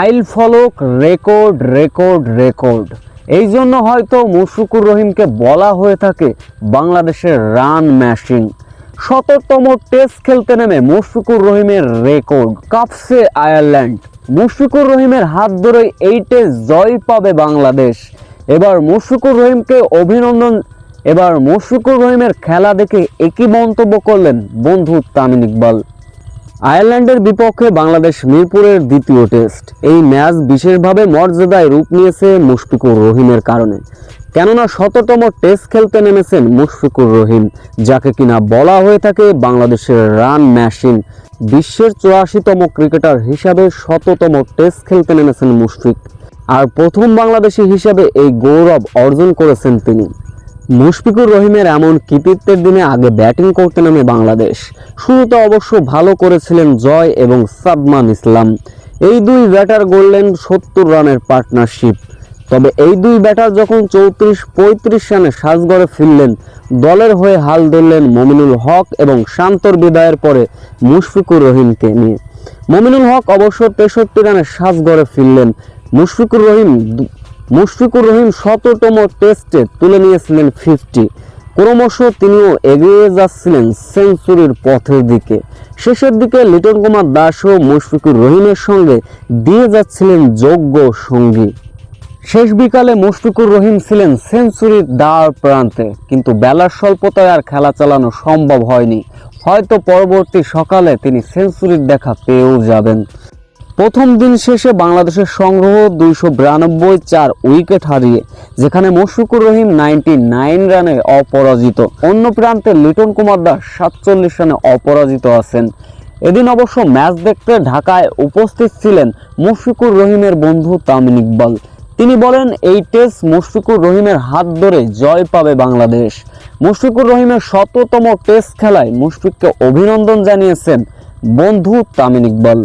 আইল ফলক record record record. এই জন্য হয়তো মুশফিকুর রহিমকে বলা হয়ে থাকে বাংলাদেশের রান ম্যাশিং। শততম টেস্ট খেলতে নেমে মুশফিকুর রহিমের রেকর্ড, কাপসে আয়ারল্যান্ড। মুশফিকুর রহিমের হাত ধরেই এই টেস্ট জয় পাবে বাংলাদেশ। এবার মুশফিকুর রহিমকে অভিনন্দন, এবার মুশফিকুর রহিমের খেলা দেখে একই মন্তব্য করলেন বন্ধু তামিম ইকবাল। আয়ারল্যান্ডের বিপক্ষে বাংলাদেশ মিরপুরের দ্বিতীয় টেস্ট। এই ম্যাচ বিশেষভাবে মর্যাদায় রূপ নিয়েছে মুশফিকুর রহিমের কারণে। কেননা শততম টেস্ট খেলতে নেমেছেন মুশফিকুর রহিম, যাকে কিনা বলা হয়ে থাকে বাংলাদেশের রান মেশিন বিশ্বের চুরাশিতম ক্রিকেটার হিসাবে শততম টেস্ট খেলতে নেমেছেন মুশফিক। আর প্রথম বাংলাদেশি হিসাবে এই গৌরব অর্জন করেছেন তিনি। মুশফিকুর রহিমের এমন কৃতিত্বের দিনে আগে ব্যাটিং করতে নামে বাংলাদেশ। শুরুতে অবশ্য ভালো করেছিলেন জয় এবং সাদমান ইসলাম। এই দুই ব্যাটার গড়লেন সত্তর রানের পার্টনারশিপ। তবে এই দুই ব্যাটার যখন চৌত্রিশ, পঁয়ত্রিশ রানে সাজগড়ে ফিরলেন, দলের হয়ে হাল ধরলেন মমিনুল হক এবং শান্তর বিদায়ের পরে মুশফিকুর রহিমকে নিয়ে। মমিনুল হক অবশ্য তেষট্টি রানে সাজগড়ে ফিরলেন। মুশফিকুর রহিম মুশফিকুর রহিম শততম টেস্টে তুলে নিয়েছিলেন ফিফটি ক্রমশ তিনিও এগিয়ে যাচ্ছিলেন সেঞ্চুরির পথের দিকে। শেষের দিকে লিটন কুমার দাসও মুশফিকুর রহিমের সঙ্গে দিয়ে যাচ্ছিলেন যোগ্য সঙ্গী। শেষ বিকালে মুশফিকুর রহিম ছিলেন সেঞ্চুরির দ্বার প্রান্তে, কিন্তু বেলার স্বল্পতায় আর খেলা চালানো সম্ভব হয়নি। হয়তো পরবর্তী সকালে তিনি সেঞ্চুরির দেখা পেয়েও যাবেন। প্রথম দিন শেষে বাংলাদেশের সংগ্রহ দুইশো বিরানব্বই চার উইকেট হারিয়ে, যেখানে মুশফিকুর রহিম নাইনটি নাইন রানে অপরাজিত। অন্য প্রান্তে লিটন কুমার দাস সাতচল্লিশ রানে অপরাজিত আছেন। এদিন অবশ্য ম্যাচ দেখতে ঢাকায় উপস্থিত ছিলেন মুশফিকুর রহিমের বন্ধু তামিম ইকবাল। তিনি বলেন, এই টেস্ট মুশফিকুর রহিমের হাত ধরে জয় পাবে বাংলাদেশ। মুশফিকুর রহিমের শততম টেস্ট খেলায় মুশফিককে অভিনন্দন জানিয়েছেন বন্ধু তামিম ইকবাল।